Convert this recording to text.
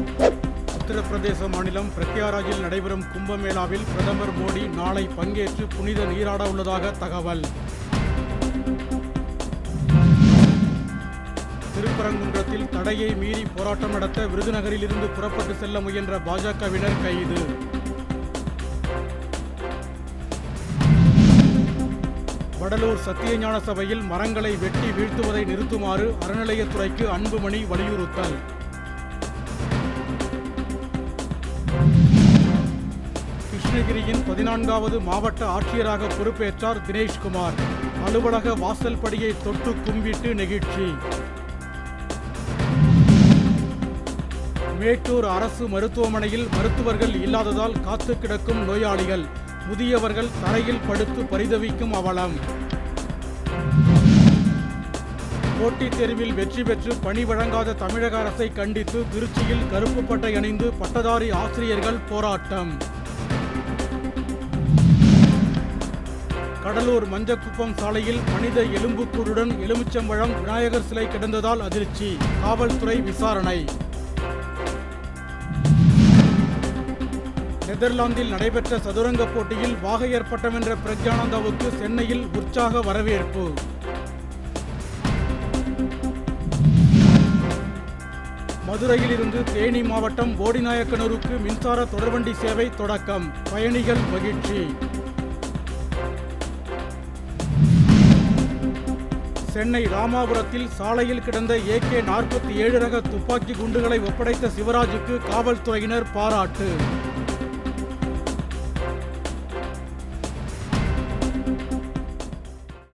உத்தரப்பிரதேச மாநிலம் பிரத்யாராஜில் நடைபெறும் கும்பமேளாவில் பிரதமர் மோடி நாளை பங்கேற்று புனித நீராட உள்ளதாக தகவல். திருப்பரங்குன்றத்தில் தடையை மீறி போராட்டம் நடத்த விருதுநகரில் இருந்து புறப்பட்டு செல்ல முயன்ற பாஜகவினர் கைது. வடலூர் சத்தியஞான சபையில் மரங்களை வெட்டி வீழ்த்துவதை நிறுத்துமாறு அறநிலையத்துறைக்கு அன்புமணி வலியுறுத்தல். கிருஷ்ணகிரியின் பதினான்காவது மாவட்ட ஆட்சியராக பொறுப்பேற்றார் தினேஷ்குமார். அலுவலக வாசல் படியை தொட்டு கும்பிட்டு நெகிழ்ச்சி. மேட்டூர் அரசு மருத்துவமனையில் மருத்துவர்கள் இல்லாததால் காத்து கிடக்கும் நோயாளிகள். முதியவர்கள் தரையில் படுத்து பரிதவிக்கும் அவலம். போட்டித் தேர்வில் வெற்றி பெற்று பணி வழங்காத தமிழக அரசை கண்டித்து திருச்சியில் கருப்பு பட்டை அணிந்து பட்டதாரி ஆசிரியர்கள் போராட்டம். கடலூர் மஞ்சக்குப்பம் சாலையில் மனித எலும்புக்கூடுடன் எலுமிச்சம்பழம் விநாயகர் சிலை கிடந்ததால் அதிர்ச்சி. காவல்துறை விசாரணை. நெதர்லாந்தில் நடைபெற்ற சதுரங்க போட்டியில் வாகையர் பட்டம் வென்ற பிரக்யானந்தாவுக்கு சென்னையில் உற்சாக வரவேற்பு. மதுரையில் இருந்து தேனி மாவட்டம் போடிநாயக்கனூருக்கு மின்சார தொடர்வண்டி சேவை தொடக்கம். பயணிகள் மகிழ்ச்சி. சென்னை ராமாபுரத்தில் சாலையில் கிடந்த ஏகே நாற்பத்தி ஏழு ரக துப்பாக்கி குண்டுகளை ஒப்படைத்த சிவராஜுக்கு காவல்துறையினர் பாராட்டு.